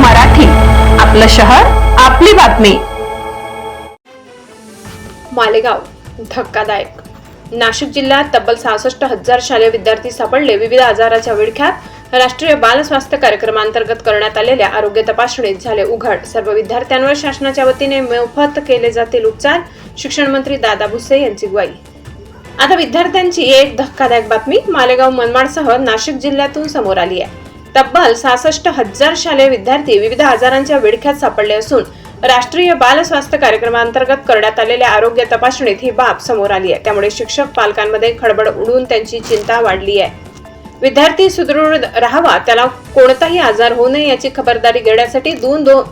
मराठी. आपलं शहर आपली बातमी. मालेगाव धक्कादायक. नाशिक जिल्ह्यात तब्बल सहासष्ट हजार शालेय विद्यार्थी सापडले. विविध आजाराच्या विळख्यात राष्ट्रीय बाल स्वास्थ्य कार्यक्रमांतर्गत करण्यात आलेल्या आरोग्य तपासणीत झाले उघड. सर्व विद्यार्थ्यांवर शासनाच्या वतीने मोफत केले जातील उपचार शिक्षण मंत्री दादा भुसे यांची ग्वाही. आता विद्यार्थ्यांची एक धक्कादायक बातमी मालेगाव मनमाडसह नाशिक जिल्ह्यातून समोर आली आहे. तब्बल सहासष्ट हजार शालेय विद्यार्थी विविध आजारांच्या विडख्यात सापडले असून राष्ट्रीय बाल स्वास्थ्य कार्यक्रमांतर्गत करण्यात आलेल्या आरोग्य तपासणीत ही बाब समोर आली आहे. त्यामुळे शिक्षक पालकांमध्ये खडबड उडून त्यांची चिंता वाढली आहे. विद्यार्थी सुदृढ राहावा त्याला कोणताही आजार होऊ नये याची खबरदारी घेण्यासाठी दोन दो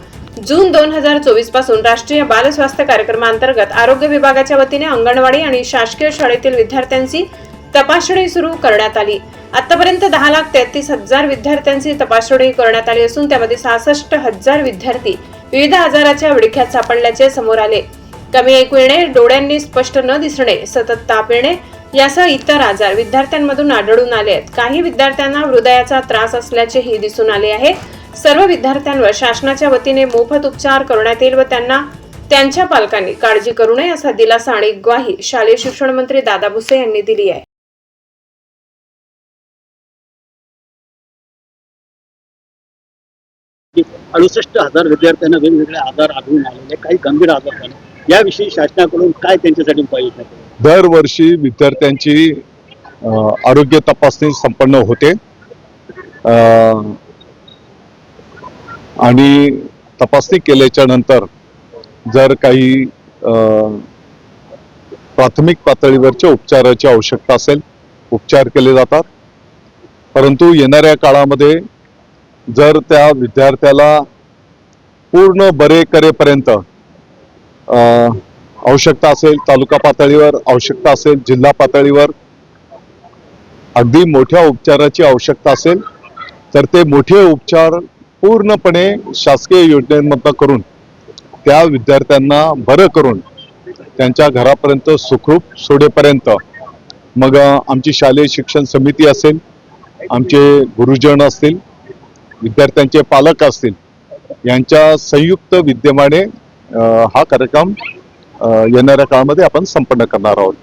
जून दोन हजार चोवीसपासून राष्ट्रीय बाल स्वास्थ्य कार्यक्रमांतर्गत आरोग्य विभागाच्या वतीने अंगणवाडी आणि शासकीय शाळेतील विद्यार्थ्यांची तपासणी सुरू करण्यात आली. आतापर्यंत दहा लाख तेहतीस हजार विद्यार्थ्यांची तपासणी करण्यात आली असून त्यामध्ये सहासष्ट हजार विद्यार्थी विविध आजाराच्या विडख्यात सापडल्याचे समोर आले. कमी ऐकू येणे डोळ्यांनी स्पष्ट न दिसणे सतत ताप येणे यासह इतर आजार विद्यार्थ्यांमधून आढळून आले आहेत. काही विद्यार्थ्यांना हृदयाचा त्रास असल्याचेही दिसून आले आहे. सर्व विद्यार्थ्यांवर शासनाच्या वतीने मोफत उपचार करण्यात येईल व त्यांना त्यांच्या पालकांनी काळजी करू नये असा दिलासा आणि ग्वाही शालेय शिक्षण मंत्री दादा भुसे यांनी दिली आहे. की अडुसष्ट हजार विद्यार्थ्यांना वेगवेगळे आजार आढळून आलेले काही गंभीर आजार झाले याविषयी शासनाकडून काय त्यांच्यासाठी उपाय दरवर्षी विद्यार्थ्यांची आरोग्य तपासणी संपन्न होते. आणि तपासणी केल्याच्यानंतर जर काही प्राथमिक पातळीवरच्या उपचाराची आवश्यकता असेल उपचार केले जातात. परंतु येणाऱ्या काळामध्ये जर त्या विद्यार्थ्याला पूर्ण बरे करेपर्यंत आवश्यकता असेल तालुका पातळीवर आवश्यकता असेल जिल्हा पातळीवर अगदी मोठ्या उपचाराची आवश्यकता असेल तर ते मोठे उपचार पूर्णपणे शासकीय योजनेमधनं करून त्या विद्यार्थ्यांना बरं करून त्यांच्या घरापर्यंत सुखरूप सोडेपर्यंत मग आमची शालेय शिक्षण समिती असेल आमचे गुरुजन असतील विद्यार्थ्यांचे पालक असतील यांच्या संयुक्त विद्यमाने हा कार्यक्रम येणाऱ्या काळामध्ये आपण संपन्न करणार आहोत.